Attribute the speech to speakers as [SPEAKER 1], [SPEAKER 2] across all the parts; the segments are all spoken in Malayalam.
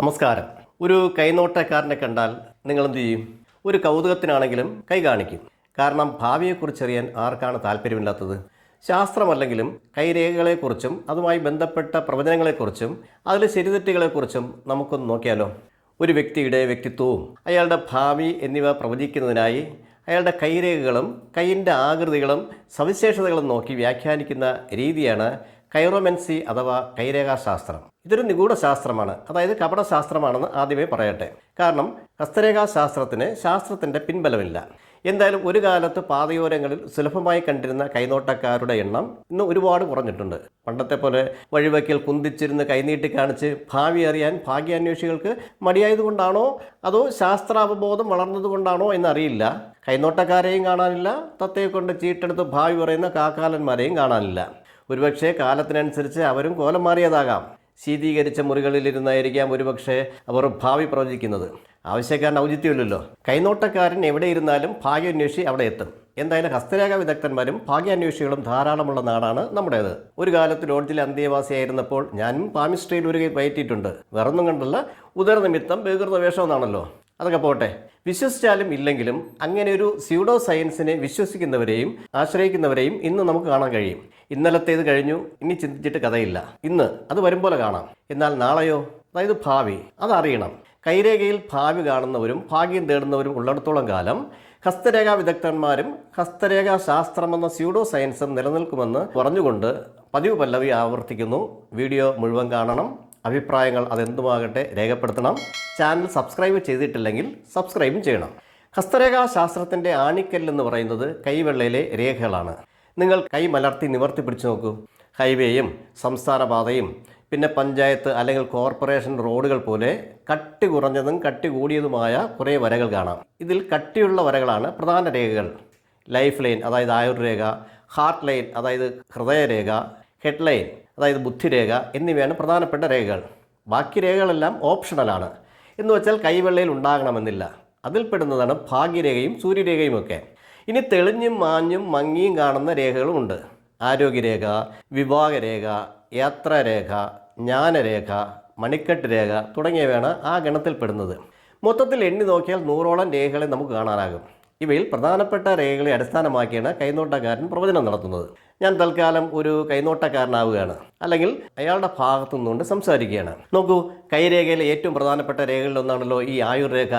[SPEAKER 1] നമസ്കാരം. ഒരു കൈനോട്ടക്കാരനെ കണ്ടാൽ നിങ്ങൾ എന്ത് ചെയ്യും? ഒരു കൗതുകത്തിനാണെങ്കിലും കൈ കാണിക്കും. കാരണം ഭാവിയെക്കുറിച്ചറിയാൻ ആർക്കാണ് താല്പര്യമില്ലാത്തത്? ശാസ്ത്രമല്ലെങ്കിലും കൈരേഖകളെക്കുറിച്ചും അതുമായി ബന്ധപ്പെട്ട പ്രവചനങ്ങളെക്കുറിച്ചും അതിലെ ശരിതെറ്റുകളെക്കുറിച്ചും നമുക്കൊന്ന് നോക്കിയാലോ? ഒരു വ്യക്തിയുടെ വ്യക്തിത്വവും അയാളുടെ ഭാവി എന്നിവ പ്രവചിക്കുന്നതിനായി അയാളുടെ കൈരേഖകളും കൈയിന്റെ ആകൃതികളും സവിശേഷതകളും നോക്കി വ്യാഖ്യാനിക്കുന്ന രീതിയാണ് കൈറോമെൻസി അഥവാ കൈരേഖാശാസ്ത്രം. ഇതൊരു നിഗൂഢ ശാസ്ത്രമാണ്. അതായത് കപടശാസ്ത്രമാണെന്ന് ആദ്യമേ പറയട്ടെ. കാരണം ഹസ്തരേഖാശാസ്ത്രത്തിന് ശാസ്ത്രത്തിന്റെ പിൻബലമില്ല. എന്തായാലും ഒരു കാലത്ത് പാതയോരങ്ങളിൽ സുലഭമായി കണ്ടിരുന്ന കൈനോട്ടക്കാരുടെ എണ്ണം ഇന്ന് ഒരുപാട് കുറഞ്ഞിട്ടുണ്ട്. പണ്ടത്തെ പോലെ വഴിവെക്കിൽ കുന്തിച്ചിരുന്ന് കൈനീട്ടി കാണിച്ച് ഭാവി അറിയാൻ ഭാഗ്യാന്വേഷികൾക്ക് മടിയായതുകൊണ്ടാണോ? അതോ ശാസ്ത്രാവബോധം വളർന്നതുകൊണ്ടാണോ എന്നറിയില്ല. കൈനോട്ടക്കാരെയും കാണാനില്ല. തത്തയെ കൊണ്ട് ചീട്ടെടുത്ത് ഭാവി പറയുന്ന കാക്കാലന്മാരെയും കാണാനില്ല. ഒരുപക്ഷെ കാലത്തിനനുസരിച്ച് അവരും കോലം മാറിയതാകാം. ശീതീകരിച്ച മുറികളിലിരുന്നായിരിക്കാം ഒരുപക്ഷെ അവർ ഭാവി പ്രവചിക്കുന്നത്. ആവശ്യക്കാരൻ ഔചിത്യമില്ലല്ലോ. കൈനോട്ടക്കാരൻ എവിടെ ഇരുന്നാലും ഭാഗ്യാന്വേഷി അവിടെ എത്തും. എന്തായാലും ഹസ്തരേഖ വിദഗ്ധന്മാരും ഭാഗ്യാന്വേഷികളും ധാരാളമുള്ള നാടാണ് നമ്മുടേത്. ഒരു കാലത്ത് ലോഡ്ജിലെ അന്തേവാസിയായിരുന്നപ്പോൾ ഞാനും പാമിസ്ട്രിയിൽ ഒരു കൈ പയറ്റിയിട്ടുണ്ട്. വേറൊന്നും കണ്ടല്ല. ഉദരനിമിത്തം ബഹുകൃത വേഷം എന്നാണല്ലോ അതൊക്കെ പോട്ടെ. വിശ്വസിച്ചാലും ഇല്ലെങ്കിലും അങ്ങനെ ഒരു സ്യൂഡോ സയൻസിനെ വിശ്വസിക്കുന്നവരെയും ആശ്രയിക്കുന്നവരെയും ഇന്ന് നമുക്ക് കാണാൻ കഴിയും. ഇന്നലത്തേത് കഴിഞ്ഞു ഇനി ചിന്തിച്ചിട്ട് കഥയില്ല. ഇന്ന് അത് വരും പോലെ കാണാം. എന്നാൽ നാളെയോ? അതായത് ഭാവി. അതറിയണം. കൈരേഖയിൽ ഭാവി കാണുന്നവരും ഭാഗ്യം തേടുന്നവരും ഉള്ളിടത്തോളം കാലം ഹസ്തരേഖാ വിദഗ്ധന്മാരും ഹസ്തരേഖാ ശാസ്ത്രമെന്ന സ്യൂഡോ സയൻസും നിലനിൽക്കുമെന്ന് പറഞ്ഞുകൊണ്ട് പതിവ് പല്ലവി ആവർത്തിക്കുന്നു. വീഡിയോ മുഴുവൻ കാണണം. അഭിപ്രായങ്ങൾ അതെന്തുമാകട്ടെ രേഖപ്പെടുത്തണം. ചാനൽ സബ്സ്ക്രൈബ് ചെയ്തിട്ടില്ലെങ്കിൽ സബ്സ്ക്രൈബും ചെയ്യണം. ഹസ്തരേഖാ ശാസ്ത്രത്തിന്റെ ആണിക്കല്ലെന്ന് പറയുന്നത് കൈവെള്ളയിലെ രേഖകളാണ്. നിങ്ങൾ കൈ മലർത്തി നിവർത്തി പിടിച്ചു നോക്കൂ. ഹൈവേയും സംസ്ഥാന പാതയും പിന്നെ പഞ്ചായത്ത് അല്ലെങ്കിൽ കോർപ്പറേഷൻ റോഡുകൾ പോലെ കട്ടി കുറഞ്ഞതും കട്ടി കൂടിയതുമായ കുറേ വരകൾ കാണാം. ഇതിൽ കട്ടിയുള്ള വരകളാണ് പ്രധാന രേഖകൾ. ലൈഫ് ലൈൻ അതായത് ആയുർരേഖ ഹാർട്ട് ലൈൻ അതായത് ഹൃദയരേഖ ഹെഡ് ലൈൻ അതായത് ബുദ്ധിരേഖ എന്നിവയാണ് പ്രധാനപ്പെട്ട രേഖകൾ. ബാക്കി രേഖകളെല്ലാം ഓപ്ഷണലാണ് എന്ന് വെച്ചാൽ കൈവെള്ളയിൽ ഉണ്ടാകണമെന്നില്ല. അതിൽപ്പെടുന്നതാണ് ഭാഗ്യരേഖയും സൂര്യരേഖയും ഒക്കെ. ഇനി തെളിഞ്ഞും മാഞ്ഞും മങ്ങിയും കാണുന്ന രേഖകളുമുണ്ട് ആരോഗ്യരേഖ വിവാഹരേഖ യാത്രാരേഖ ജ്ഞാനരേഖ മണിക്കെട്ട് രേഖ തുടങ്ങിയവയാണ് ആ ഗണത്തിൽപ്പെടുന്നത് മൊത്തത്തിൽ എണ്ണി നോക്കിയാൽ നൂറോളം രേഖകളെ നമുക്ക് കാണാനാകും. ഇവയിൽ പ്രധാനപ്പെട്ട രേഖകളെ അടിസ്ഥാനമാക്കിയാണ് കൈനോട്ടക്കാരൻ പ്രവചനം നടത്തുന്നത്. ഞാൻ തൽക്കാലം ഒരു കൈനോട്ടക്കാരനാവുകയാണ്. അല്ലെങ്കിൽ അയാളുടെ ഭാഗത്തു നിന്നുകൊണ്ട് സംസാരിക്കുകയാണ്. നോക്കൂ കൈരേഖയിലെ ഏറ്റവും പ്രധാനപ്പെട്ട രേഖകളിലൊന്നാണല്ലോ ഈ ആയുർരേഖ.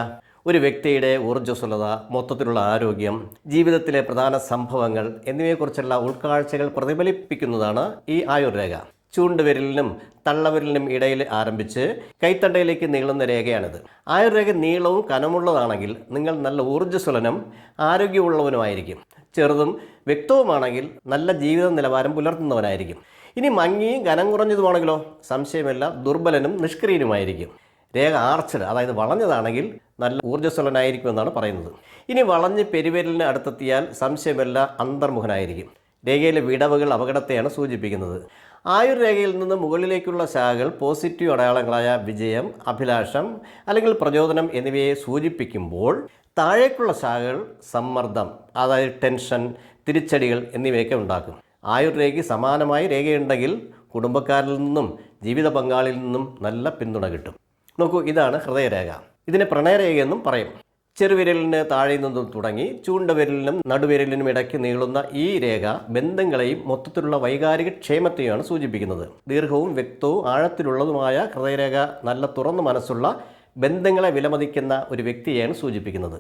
[SPEAKER 1] ഒരു വ്യക്തിയുടെ ഊർജസ്വലത മൊത്തത്തിലുള്ള ആരോഗ്യം ജീവിതത്തിലെ പ്രധാന സംഭവങ്ങൾ എന്നിവയെക്കുറിച്ചുള്ള ഉൾക്കാഴ്ചകൾ പ്രതിഫലിപ്പിക്കുന്നതാണ് ഈ ആയുർരേഖ. ചൂണ്ടുവിരലിനും തള്ളവിരലിനും ഇടയിൽ ആരംഭിച്ച് കൈത്തണ്ടയിലേക്ക് നീളുന്ന രേഖയാണിത്. ആയുർരേഖ നീളവും കനമുള്ളതാണെങ്കിൽ നിങ്ങൾ നല്ല ഊർജസ്വലനും ആരോഗ്യമുള്ളവനുമായിരിക്കും. ചെറുതും വ്യക്തവുമാണെങ്കിൽ നല്ല ജീവിത നിലവാരം പുലർത്തുന്നവനായിരിക്കും. ഇനി മങ്ങിയും ഘനം കുറഞ്ഞതുമാണെങ്കിലോ? സംശയമല്ല. ദുർബലനും നിഷ്ക്രിയനുമായിരിക്കും. രേഖ ആർച്ചഡ് അതായത് വളഞ്ഞതാണെങ്കിൽ നല്ല ഊർജസ്വലനായിരിക്കുമെന്നാണ് പറയുന്നത്. ഇനി വളഞ്ഞ് പെരുവിരലിന് അടുത്തെത്തിയാൽ സംശയമല്ല അന്തർമുഖനായിരിക്കും. രേഖയിലെ വിടവുകൾ അപകടത്തെയാണ് സൂചിപ്പിക്കുന്നത്. ആയുർരേഖയിൽ നിന്ന് മുകളിലേക്കുള്ള ശാഖകൾ പോസിറ്റീവ് അടയാളങ്ങളായ വിജയം അഭിലാഷം അല്ലെങ്കിൽ പ്രചോദനം എന്നിവയെ സൂചിപ്പിക്കുമ്പോൾ താഴേക്കുള്ള ശാഖകൾ സമ്മർദ്ദം അതായത് ടെൻഷൻ തിരിച്ചടികൾ എന്നിവയൊക്കെ ഉണ്ടാക്കും. ആയുർരേഖയ്ക്ക് സമാനമായി രേഖയുണ്ടെങ്കിൽ കുടുംബക്കാരിൽ നിന്നും ജീവിത പങ്കാളിയിൽ നിന്നും നല്ല പിന്തുണ കിട്ടും. നോക്കൂ ഇതാണ് ഹൃദയരേഖ. ഇതിനെ പ്രണയരേഖയെന്നും പറയും. ചെറുവിരലിന് താഴെ നിന്നും തുടങ്ങി ചൂണ്ടവിരലിനും നടുവിരലിനും ഇടയ്ക്ക് നീളുന്ന ഈ രേഖ ബന്ധങ്ങളെയും മൊത്തത്തിലുള്ള വൈകാരിക ക്ഷേമത്തെയാണ് സൂചിപ്പിക്കുന്നത്. ദീർഘവും വ്യക്തവും ആഴത്തിലുള്ളതുമായ ഹൃദയരേഖ നല്ല തുറന്ന മനസ്സുള്ള ബന്ധങ്ങളെ വിലമതിക്കുന്ന ഒരു വ്യക്തിയെയാണ് സൂചിപ്പിക്കുന്നത്.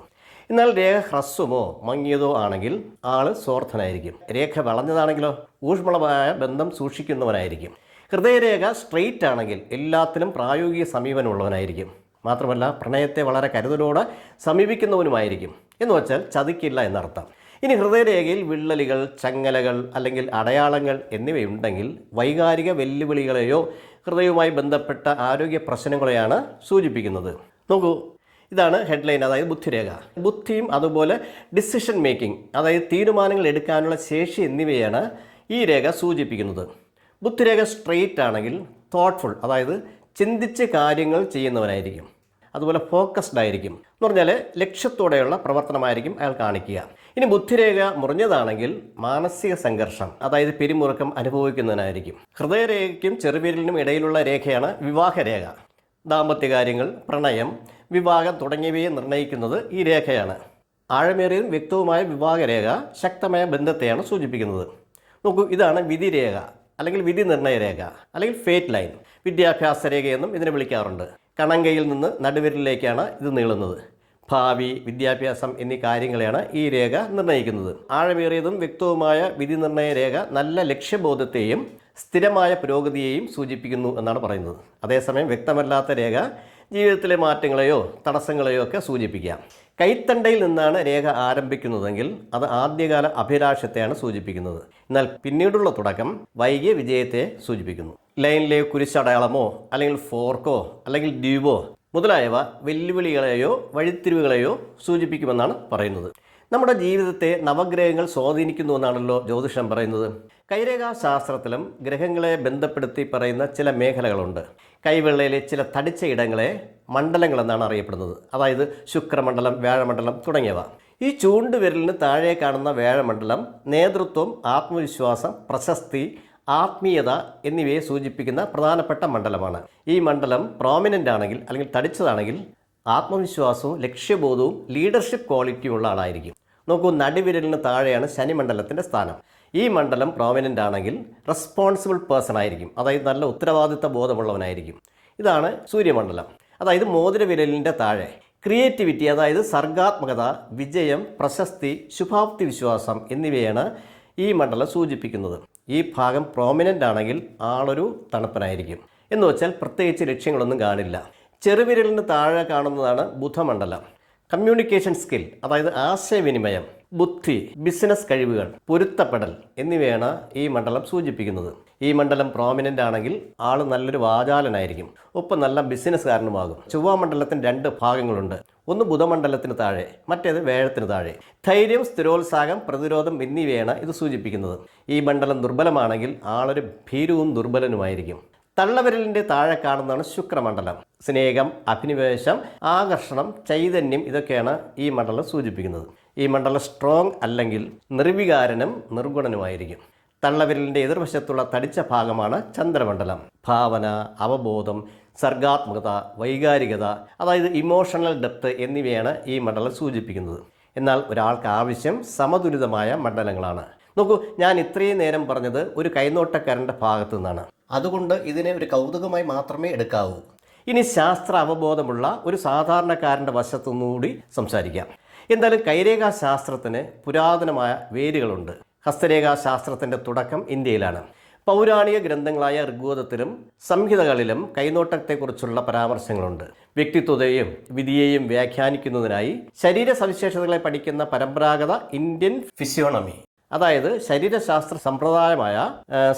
[SPEAKER 1] എന്നാൽ രേഖ ഹ്രസ്വമോ മങ്ങിയതോ ആണെങ്കിൽ ആൾ സ്വാർത്ഥനായിരിക്കും. രേഖ വളഞ്ഞതാണെങ്കിലോ ഊഷ്മളമായ ബന്ധം സൂക്ഷിക്കുന്നവനായിരിക്കും. ഹൃദയരേഖ സ്ട്രെയിറ്റ് ആണെങ്കിൽ എല്ലാത്തിലും പ്രായോഗിക സമീപനമുള്ളവനായിരിക്കും. മാത്രമല്ല പ്രണയത്തെ വളരെ കരുതലോടെ സമീപിക്കുന്നവനുമായിരിക്കും. എന്ന് വെച്ചാൽ ചതിക്കില്ല എന്നർത്ഥം. ഇനി ഹൃദയരേഖയിൽ വിള്ളലുകൾ ചങ്ങലകൾ അല്ലെങ്കിൽ അടയാളങ്ങൾ എന്നിവയുണ്ടെങ്കിൽ വൈകാരിക വെല്ലുവിളികളെയോ ഹൃദയവുമായി ബന്ധപ്പെട്ട ആരോഗ്യ പ്രശ്നങ്ങളെയാണ് സൂചിപ്പിക്കുന്നത്. നോക്കൂ ഇതാണ് ഹെഡ്ലൈൻ അതായത് ബുദ്ധിരേഖ. ബുദ്ധിയും അതുപോലെ ഡിസിഷൻ മേക്കിംഗ് അതായത് തീരുമാനങ്ങൾ എടുക്കാനുള്ള ശേഷി എന്നിവയാണ് ഈ രേഖ സൂചിപ്പിക്കുന്നത്. ബുദ്ധിരേഖ സ്ട്രെയിറ്റ് ആണെങ്കിൽ തോട്ട്ഫുൾ അതായത് ചിന്തിച്ച് കാര്യങ്ങൾ ചെയ്യുന്നവനായിരിക്കും. അതുപോലെ ഫോക്കസ്ഡ് ആയിരിക്കും. എന്ന് പറഞ്ഞാൽ ലക്ഷ്യത്തോടെയുള്ള പ്രവർത്തനമായിരിക്കും അയാൾ കാണിക്കുക. ഇനി ബുദ്ധിരേഖ മുറിഞ്ഞതാണെങ്കിൽ മാനസിക സംഘർഷം അതായത് പിരിമുറുക്കം അനുഭവിക്കുന്നതിനായിരിക്കും ഹൃദയരേഖയ്ക്കും ചെറുവിരലിനും ഇടയിലുള്ള രേഖയാണ് വിവാഹരേഖ. ദാമ്പത്യകാര്യങ്ങൾ പ്രണയം വിവാഹം തുടങ്ങിയവയെ നിർണയിക്കുന്നത് ഈ രേഖയാണ്. ആഴമേറിയതും വ്യക്തവുമായ വിവാഹരേഖ ശക്തമായ ബന്ധത്തെയാണ് സൂചിപ്പിക്കുന്നത്. നോക്കൂ ഇതാണ് വിധിരേഖ. അല്ലെങ്കിൽ വിധി നിർണയ രേഖ അല്ലെങ്കിൽ ഫേറ്റ് ലൈൻ വിദ്യാഭ്യാസ രേഖയെന്നും ഇതിനെ വിളിക്കാറുണ്ട്. കണങ്കയിൽ നിന്ന് നടുവിരലിലേക്കാണ് ഇത് നീളുന്നത്. ഭാവി വിദ്യാഭ്യാസം എന്നീ കാര്യങ്ങളെയാണ് ഈ രേഖ നിർണയിക്കുന്നത് ആഴമേറിയതും വ്യക്തവുമായ വിധി നിർണയ രേഖ നല്ല ലക്ഷ്യബോധത്തെയും സ്ഥിരമായ പുരോഗതിയെയും സൂചിപ്പിക്കുന്നു എന്നാണ് പറയുന്നത്. അതേസമയം വ്യക്തമല്ലാത്ത രേഖ ജീവിതത്തിലെ മാറ്റങ്ങളെയോ തടസ്സങ്ങളെയോ ഒക്കെ സൂചിപ്പിക്കാം. കൈത്തണ്ടയിൽ നിന്നാണ് രേഖ ആരംഭിക്കുന്നതെങ്കിൽ അത് ആദ്യകാല അഭിലാഷത്തെയാണ് സൂചിപ്പിക്കുന്നത്. എന്നാൽ പിന്നീടുള്ള തുടക്കം വൈകിയ വിജയത്തെ സൂചിപ്പിക്കുന്നു. ലൈനിലെ കുരിശടയാളമോ അല്ലെങ്കിൽ ഫോർക്കോ അല്ലെങ്കിൽ ഡ്യൂബോ മുതലായവ വെല്ലുവിളികളെയോ വഴിത്തിരിവുകളെയോ സൂചിപ്പിക്കുമെന്നാണ് പറയുന്നത്. നമ്മുടെ ജീവിതത്തെ നവഗ്രഹങ്ങൾ സ്വാധീനിക്കുന്നു എന്നാണല്ലോ ജ്യോതിഷം പറയുന്നത്. കൈരേഖാ ശാസ്ത്രത്തിലും ഗ്രഹങ്ങളെ ബന്ധപ്പെടുത്തി പറയുന്ന ചില മേഖലകളുണ്ട്. കൈവെള്ളയിലെ ചില തടിച്ച ഇടങ്ങളെ മണ്ഡലങ്ങളെന്നാണ് അറിയപ്പെടുന്നത്. അതായത് ശുക്രമണ്ഡലം വ്യാഴമണ്ഡലം തുടങ്ങിയവ. ഈ ചൂണ്ടുവിരലിന് താഴെ കാണുന്ന വ്യാഴമണ്ഡലം നേതൃത്വം ആത്മവിശ്വാസം പ്രശസ്തി ആത്മീയത എന്നിവയെ സൂചിപ്പിക്കുന്ന പ്രധാനപ്പെട്ട മണ്ഡലമാണ്. ഈ മണ്ഡലം പ്രോമിനന്റ് ആണെങ്കിൽ അല്ലെങ്കിൽ തടിച്ചതാണെങ്കിൽ ആത്മവിശ്വാസവും ലക്ഷ്യബോധവും ലീഡർഷിപ്പ് ക്വാളിറ്റിയും ഉള്ള ആളായിരിക്കും. നോക്കൂ നടുവിരലിന് താഴെയാണ് ശനിമണ്ഡലത്തിന്റെ സ്ഥാനം. ഈ മണ്ഡലം പ്രോമിനന്റ് ആണെങ്കിൽ റെസ്പോൺസിബിൾ പേഴ്സൺ ആയിരിക്കും. അതായത് നല്ല ഉത്തരവാദിത്ത ബോധമുള്ളവനായിരിക്കും. ഇതാണ് സൂര്യമണ്ഡലം. അതായത് മോതിരവിരലിന്റെ താഴെ. ക്രിയേറ്റിവിറ്റി അതായത് സർഗാത്മകത വിജയം പ്രശസ്തി ശുഭാപ്തി വിശ്വാസം എന്നിവയാണ് ഈ മണ്ഡലം സൂചിപ്പിക്കുന്നത്. ഈ ഭാഗം പ്രോമിനന്റ് ആണെങ്കിൽ ആളൊരു തണുപ്പനായിരിക്കും. എന്ന് വെച്ചാൽ പ്രത്യേകിച്ച് ലക്ഷ്യങ്ങളൊന്നും കാണില്ല. ചെറുവിരലിന് താഴെ കാണുന്നതാണ് ബുധമണ്ഡലം. കമ്മ്യൂണിക്കേഷൻ സ്കിൽ അതായത് ആശയവിനിമയം ബുദ്ധി ബിസിനസ് കഴിവുകൾ പൊരുത്തപ്പെടൽ എന്നിവയാണ് ഈ മണ്ഡലം സൂചിപ്പിക്കുന്നത്. ഈ മണ്ഡലം പ്രോമിനന്റ് ആണെങ്കിൽ ആൾ നല്ലൊരു വാചാലനായിരിക്കും. ഒപ്പം നല്ല ബിസിനസ്സുകാരനുമാകും. ചൊവ്വാ മണ്ഡലത്തിന് രണ്ട് ഭാഗങ്ങളുണ്ട്. ഒന്ന് ബുധമണ്ഡലത്തിന് താഴെ മറ്റേത് വേഴത്തിന് താഴെ. ധൈര്യം സ്ഥിരോത്സാഹം പ്രതിരോധം എന്നിവയാണ് ഇത് സൂചിപ്പിക്കുന്നത്. ഈ മണ്ഡലം ദുർബലമാണെങ്കിൽ ആളൊരു ഭീരുവും ദുർബലനുമായിരിക്കും. തള്ളവിരലിന്റെ താഴെ കാണുന്നതാണ് ശുക്രമണ്ഡലം. സ്നേഹം അഭിനിവേശം ആകർഷണം ചൈതന്യം ഇതൊക്കെയാണ് ഈ മണ്ഡലം സൂചിപ്പിക്കുന്നത്. ഈ മണ്ഡലം സ്ട്രോങ് അല്ലെങ്കിൽ നിർവികാരനും നിർഗുണനുമായിരിക്കും. തള്ളവിരലിന്റെ എതിർവശത്തുള്ള തടിച്ച ഭാഗമാണ് ചന്ദ്രമണ്ഡലം. ഭാവന അവബോധം സർഗാത്മകത വൈകാരികത അതായത് ഇമോഷണൽ ഡെപ്ത് എന്നിവയാണ് ഈ മണ്ഡലം സൂചിപ്പിക്കുന്നത്. എന്നാൽ ഒരാൾക്ക് ആവശ്യം സമതുലിതമായ മണ്ഡലങ്ങളാണ്. നോക്കൂ ഞാൻ ഇത്രയും നേരം പറഞ്ഞത് ഒരു കൈനോട്ടക്കാരന്റെ ഭാഗത്തു നിന്നാണ്. അതുകൊണ്ട് ഇതിനെ ഒരു കൗതുകമായി മാത്രമേ എടുക്കാവൂ. ഇനി ശാസ്ത്ര അവബോധമുള്ള ഒരു സാധാരണക്കാരന്റെ വശത്തുനിന്നുകൂടി സംസാരിക്കാം. എന്തായാലും കൈരേഖാ ശാസ്ത്രത്തിന് പുരാതനമായ വേരുകളുണ്ട്. ഹസ്തരേഖാ ശാസ്ത്രത്തിന്റെ തുടക്കം ഇന്ത്യയിലാണ്. പൗരാണിക ഗ്രന്ഥങ്ങളായ ഋഗ്വേദത്തിലും സംഹിതകളിലും കൈനോട്ടത്തെക്കുറിച്ചുള്ള പരാമർശങ്ങളുണ്ട്. വ്യക്തിത്വത്തെയും വിധിയെയും വ്യാഖ്യാനിക്കുന്നതിനായി ശരീര സവിശേഷതകളെ പഠിക്കുന്ന പരമ്പരാഗത ഇന്ത്യൻ ഫിസിയോണമി. അതായത് ശരീരശാസ്ത്ര സമ്പ്രദായമായ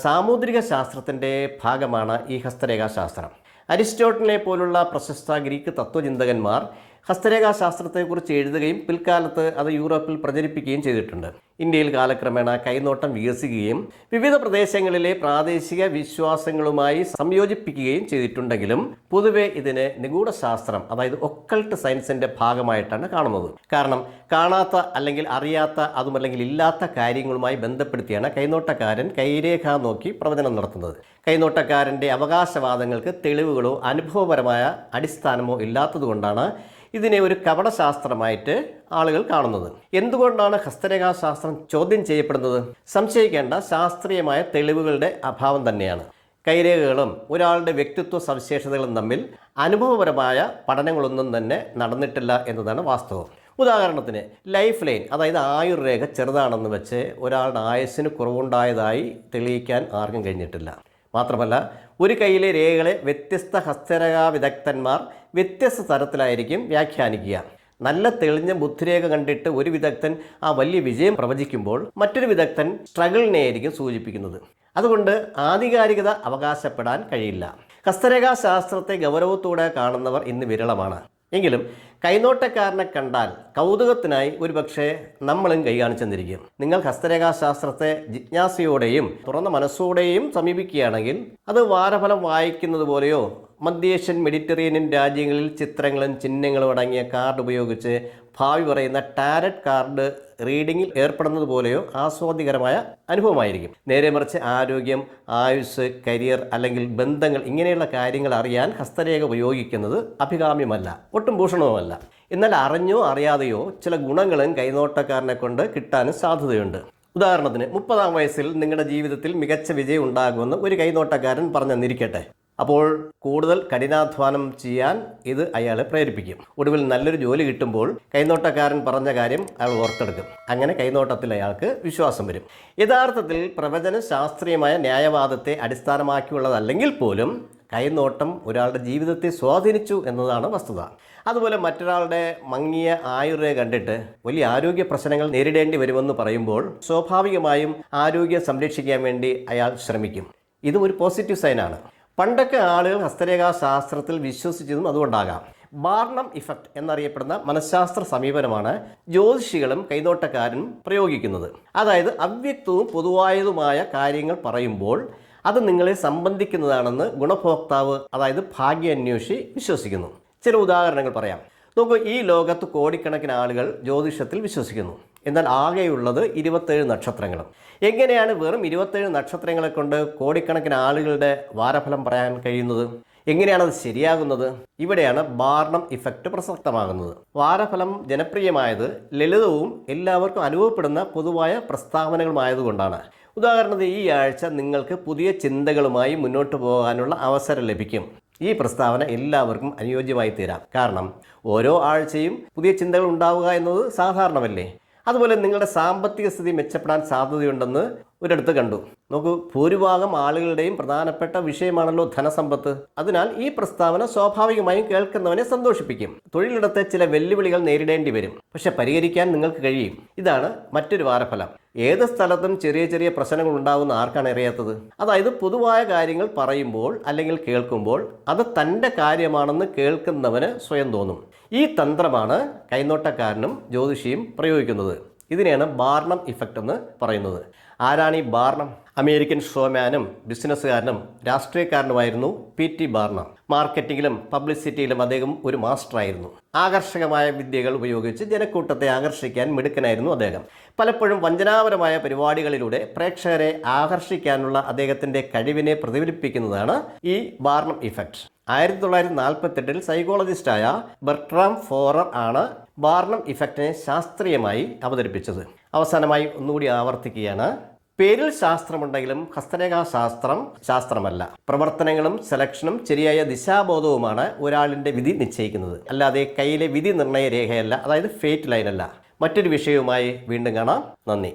[SPEAKER 1] സാമുദ്രിക ശാസ്ത്രത്തിന്റെ ഭാഗമാണ് ഈ ഹസ്തരേഖാശാസ്ത്രം. അരിസ്റ്റോട്ടലിനെ പോലുള്ള പ്രശസ്ത ഗ്രീക്ക് തത്വചിന്തകന്മാർ ഹസ്തരേഖാശാസ്ത്രത്തെക്കുറിച്ച് എഴുതുകയും പിൽക്കാലത്ത് അത് യൂറോപ്പിൽ പ്രചരിപ്പിക്കുകയും ചെയ്തിട്ടുണ്ട്. ഇന്ത്യയിൽ കാലക്രമേണ കൈനോട്ടം വികസിക്കുകയും വിവിധ പ്രദേശങ്ങളിലെ പ്രാദേശിക വിശ്വാസങ്ങളുമായി സംയോജിപ്പിക്കുകയും ചെയ്തിട്ടുണ്ടെങ്കിലും പൊതുവെ ഇതിനെ നിഗൂഢശാസ്ത്രം അതായത് ഒക്കൾട്ട് സയൻസിന്റെ ഭാഗമായിട്ടാണ് കാണുന്നത്. കാരണം കാണാത്ത അല്ലെങ്കിൽ അറിയാത്ത അതുമല്ലെങ്കിൽ ഇല്ലാത്ത കാര്യങ്ങളുമായി ബന്ധപ്പെടുത്തിയാണ് കൈനോട്ടക്കാരൻ കൈരേഖ നോക്കി പ്രവചനം നടത്തുന്നത്. കൈനോട്ടക്കാരന്റെ അവകാശവാദങ്ങൾക്ക് തെളിവുകളോ അനുഭവപരമായ അടിസ്ഥാനമോ ഇല്ലാത്തതുകൊണ്ടാണ് ഇതിനെ ഒരു കപടശാസ്ത്രമായിട്ട് ആളുകൾ കാണുന്നത്. എന്തുകൊണ്ടാണ് ഹസ്തരേഖാശാസ്ത്രം ചോദ്യം ചെയ്യപ്പെടുന്നത്? സംശയിക്കേണ്ട ശാസ്ത്രീയമായ തെളിവുകളുടെ അഭാവം തന്നെയാണ്. കൈരേഖകളും ഒരാളുടെ വ്യക്തിത്വ സവിശേഷതകളും തമ്മിൽ അനുഭവപരമായ പഠനങ്ങളൊന്നും തന്നെ നടന്നിട്ടില്ല എന്നതാണ് വാസ്തവം. ഉദാഹരണത്തിന് ലൈഫ് ലൈൻ അതായത് ആയുർരേഖ ചെറുതാണെന്ന് വെച്ച് ഒരാളുടെ ആയുസ്സിന് കുറവുണ്ടായതായി തെളിയിക്കാൻ ആർക്കും കഴിഞ്ഞിട്ടില്ല. മാത്രമല്ല ഒരു കൈയിലെ രേഖകളെ വ്യത്യസ്ത ഹസ്തരേഖാ വിദഗ്ധന്മാർ വ്യത്യസ്ത തരത്തിലായിരിക്കും വ്യാഖ്യാനിക്കുക. നല്ല തെളിഞ്ഞ ബുദ്ധിരേഖ കണ്ടിട്ട് ഒരു വിദഗ്ധൻ ആ വലിയ വിജയം പ്രവചിക്കുമ്പോൾ മറ്റൊരു വിദഗ്ധൻ സ്ട്രഗിളിനെയായിരിക്കും സൂചിപ്പിക്കുന്നത്. അതുകൊണ്ട് ആധികാരികത അവകാശപ്പെടാൻ കഴിയില്ല. ഹസ്തരേഖാശാസ്ത്രത്തെ ഗൗരവത്തോടെ കാണുന്നവർ ഇന്ന് വിരളമാണ്. എങ്കിലും കൈനോട്ടക്കാരനെ കണ്ടാൽ കൗതുകത്തിനായി ഒരുപക്ഷെ നമ്മളും കൈ കാണിച്ചെന്നിരിക്കും. നിങ്ങൾ ഹസ്തരേഖാശാസ്ത്രത്തെ ജിജ്ഞാസയോടെയും തുറന്ന മനസ്സോടെയും സമീപിക്കുകയാണെങ്കിൽ അത് വാരഫലം വായിക്കുന്നത് പോലെയോ മധ്യേഷ്യൻ മെഡിറ്ററേനിയൻ രാജ്യങ്ങളിൽ ചിത്രങ്ങളും ചിഹ്നങ്ങളും അടങ്ങിയ കാർഡ് ഉപയോഗിച്ച് ഭാവി പറയുന്ന ടാരറ്റ് കാർഡ് റീഡിങ്ങിൽ ഏർപ്പെടുന്നത് പോലെയോ ആസ്വാദികരമായ അനുഭവമായിരിക്കും. നേരെ മറിച്ച് ആരോഗ്യം ആയുസ് കരിയർ അല്ലെങ്കിൽ ബന്ധങ്ങൾ ഇങ്ങനെയുള്ള കാര്യങ്ങൾ അറിയാൻ ഹസ്തരേഖ ഉപയോഗിക്കുന്നത് അഭികാമ്യമല്ല ഒട്ടും ഭൂഷണവുമല്ല. എന്നാൽ അറിഞ്ഞോ അറിയാതെയോ ചില ഗുണങ്ങളും കൈനോട്ടക്കാരനെ കൊണ്ട് കിട്ടാനും സാധ്യതയുണ്ട്. ഉദാഹരണത്തിന് മുപ്പതാം വയസ്സിൽ നിങ്ങളുടെ ജീവിതത്തിൽ മികച്ച വിജയം ഉണ്ടാകുമെന്ന് ഒരു കൈനോട്ടക്കാരൻ പറഞ്ഞു പറഞ്ഞെന്നിരിക്കട്ടെ. അപ്പോൾ കൂടുതൽ കഠിനാധ്വാനം ചെയ്യാൻ ഇത് അയാളെ പ്രേരിപ്പിക്കും. ഒടുവിൽ നല്ലൊരു ജോലി കിട്ടുമ്പോൾ കൈനോട്ടക്കാരൻ പറഞ്ഞ കാര്യം അയാൾ ഓർത്തെടുക്കും. അങ്ങനെ കൈനോട്ടത്തിൽ അയാൾക്ക് വിശ്വാസം വരും. യഥാർത്ഥത്തിൽ പ്രവചന ശാസ്ത്രീയമായ ന്യായവാദത്തെ അടിസ്ഥാനമാക്കിയുള്ളതല്ലെങ്കിൽ പോലും കൈനോട്ടം ഒരാളുടെ ജീവിതത്തെ സ്വാധീനിച്ചു എന്നതാണ് വസ്തുത. അതുപോലെ മറ്റൊരാളുടെ മങ്ങിയ ആയുർവേ കണ്ടിട്ട് വലിയ ആരോഗ്യ പ്രശ്നങ്ങൾ നേരിടേണ്ടി വരുമെന്ന് പറയുമ്പോൾ സ്വാഭാവികമായും ആരോഗ്യം സംരക്ഷിക്കാൻ വേണ്ടി അയാൾ ശ്രമിക്കും. ഇതും ഒരു പോസിറ്റീവ് സൈനാണ്. പണ്ടൊക്കെ ആളുകൾ ഹസ്തരേഖാ ശാസ്ത്രത്തിൽ വിശ്വസിച്ചതും അതുകൊണ്ടാകാം. ബാർണം ഇഫക്റ്റ് എന്നറിയപ്പെടുന്ന മനഃശാസ്ത്ര സമീപനമാണ് ജ്യോതിഷികളും കൈനോട്ടക്കാരും പ്രയോഗിക്കുന്നത്. അതായത് അവ്യക്തവും പൊതുവായതുമായ കാര്യങ്ങൾ പറയുമ്പോൾ അത് നിങ്ങളെ സംബന്ധിക്കുന്നതാണെന്ന് ഗുണഭോക്താവ് അതായത് ഭാഗ്യാന്വേഷി വിശ്വസിക്കുന്നു. ചില ഉദാഹരണങ്ങൾ പറയാം. നോക്കൂ ഈ ലോകത്ത് കോടിക്കണക്കിന് ആളുകൾ ജ്യോതിഷത്തിൽ വിശ്വസിക്കുന്നു. എന്നാൽ ആകെയുള്ളത് ഇരുപത്തേഴ് നക്ഷത്രങ്ങളും. എങ്ങനെയാണ് വെറും ഇരുപത്തേഴ് നക്ഷത്രങ്ങളെ കൊണ്ട് കോടിക്കണക്കിന് ആളുകളുടെ വാരഫലം പറയാൻ കഴിയുന്നത്? എങ്ങനെയാണ് അത് ശരിയാകുന്നത്? ഇവിടെയാണ് ബാർണം ഇഫക്റ്റ് പ്രസക്തമാകുന്നത്. വാരഫലം ജനപ്രിയമായത് ലളിതവും എല്ലാവർക്കും അനുഭവപ്പെടുന്ന പൊതുവായ പ്രസ്താവനകളുമായതുകൊണ്ടാണ്. ഉദാഹരണത്തിന് ഈ ആഴ്ച നിങ്ങൾക്ക് പുതിയ ചിന്തകളുമായി മുന്നോട്ട് പോകാനുള്ള അവസരം ലഭിക്കും. ഈ പ്രസ്താവന എല്ലാവർക്കും അനുയോജ്യമായി തീരാം കാരണം ഓരോ ആഴ്ചയും പുതിയ ചിന്തകൾ ഉണ്ടാവുക എന്നത് സാധാരണമല്ലേ? അതുപോലെ നിങ്ങളുടെ സാമ്പത്തിക സ്ഥിതി മെച്ചപ്പെടാൻ സാധ്യതയുണ്ടെന്ന് ഒരിടത്ത് കണ്ടു. നോക്കൂ ഭൂരിഭാഗം ആളുകളുടെയും പ്രധാനപ്പെട്ട വിഷയമാണല്ലോ ധനസമ്പത്ത്. അതിനാൽ ഈ പ്രസ്താവന സ്വാഭാവികമായും കേൾക്കുന്നവനെ സന്തോഷിപ്പിക്കും. തൊഴിലിടത്തെ ചില വെല്ലുവിളികൾ നേരിടേണ്ടി വരും. പക്ഷെ പരിഹരിക്കാൻ നിങ്ങൾക്ക് കഴിയും. ഇതാണ് മറ്റൊരു വാരഫലം. ഏത് സ്ഥലത്തും ചെറിയ ചെറിയ പ്രശ്നങ്ങൾ ഉണ്ടാവുന്ന ആർക്കാണ് അറിയാത്തത്? അതായത് പൊതുവായ കാര്യങ്ങൾ പറയുമ്പോൾ അല്ലെങ്കിൽ കേൾക്കുമ്പോൾ അത് തന്റെ കാര്യമാണെന്ന് കേൾക്കുന്നവന് സ്വയം തോന്നും. ഈ തന്ത്രമാണ് കൈനോട്ടക്കാരനും ജ്യോതിഷിയും പ്രയോഗിക്കുന്നത്. ഇതിനെയാണ് ബാർണം ഇഫക്റ്റ് എന്ന് പറയുന്നത്. ആരാണ് ഈ ബാർണം അമേരിക്കൻ ഷോമാനും ബിസിനസ്സുകാരനും രാഷ്ട്രീയക്കാരനുമായിരുന്നു പി ടി ബാർണം മാർക്കറ്റിംഗിലും പബ്ലിസിറ്റിയിലും അദ്ദേഹം ഒരു മാസ്റ്ററായിരുന്നു. ആകർഷകമായ വിദ്യകൾ ഉപയോഗിച്ച് ജനക്കൂട്ടത്തെ ആകർഷിക്കാൻ മിടുക്കനായിരുന്നു അദ്ദേഹം. പലപ്പോഴും വഞ്ചനാപരമായ പരിപാടികളിലൂടെ പ്രേക്ഷകരെ ആകർഷിക്കാനുള്ള അദ്ദേഹത്തിന്റെ കഴിവിനെ പ്രതിഫലിപ്പിക്കുന്നതാണ് ഈ ബാർണം ഇഫക്റ്റ്. ആയിരത്തി തൊള്ളായിരത്തി നാൽപ്പത്തെട്ടിൽ സൈക്കോളജിസ്റ്റായ ബർട്രാം ഫോറർ ആണ് ബാർണം ഇഫക്റ്റിനെ ശാസ്ത്രീയമായി അവതരിപ്പിച്ചത്. അവസാനമായി ഒന്നുകൂടി ആവർത്തിക്കുകയാണ്. പേരിൽ ശാസ്ത്രമുണ്ടെങ്കിലും ഹസ്തരേഖാ ശാസ്ത്രം ശാസ്ത്രമല്ല. പ്രവർത്തനങ്ങളും സെലക്ഷനും ശരിയായ ദിശാബോധവുമാണ് ഒരാളിന്റെ വിധി നിശ്ചയിക്കുന്നത്. അല്ലാതെ കയ്യിലെ വിധി നിർണയ രേഖയല്ല അതായത് ഫേറ്റ് ലൈനല്ല. മറ്റൊരു വിഷയവുമായി വീണ്ടും കാണാം. നന്ദി.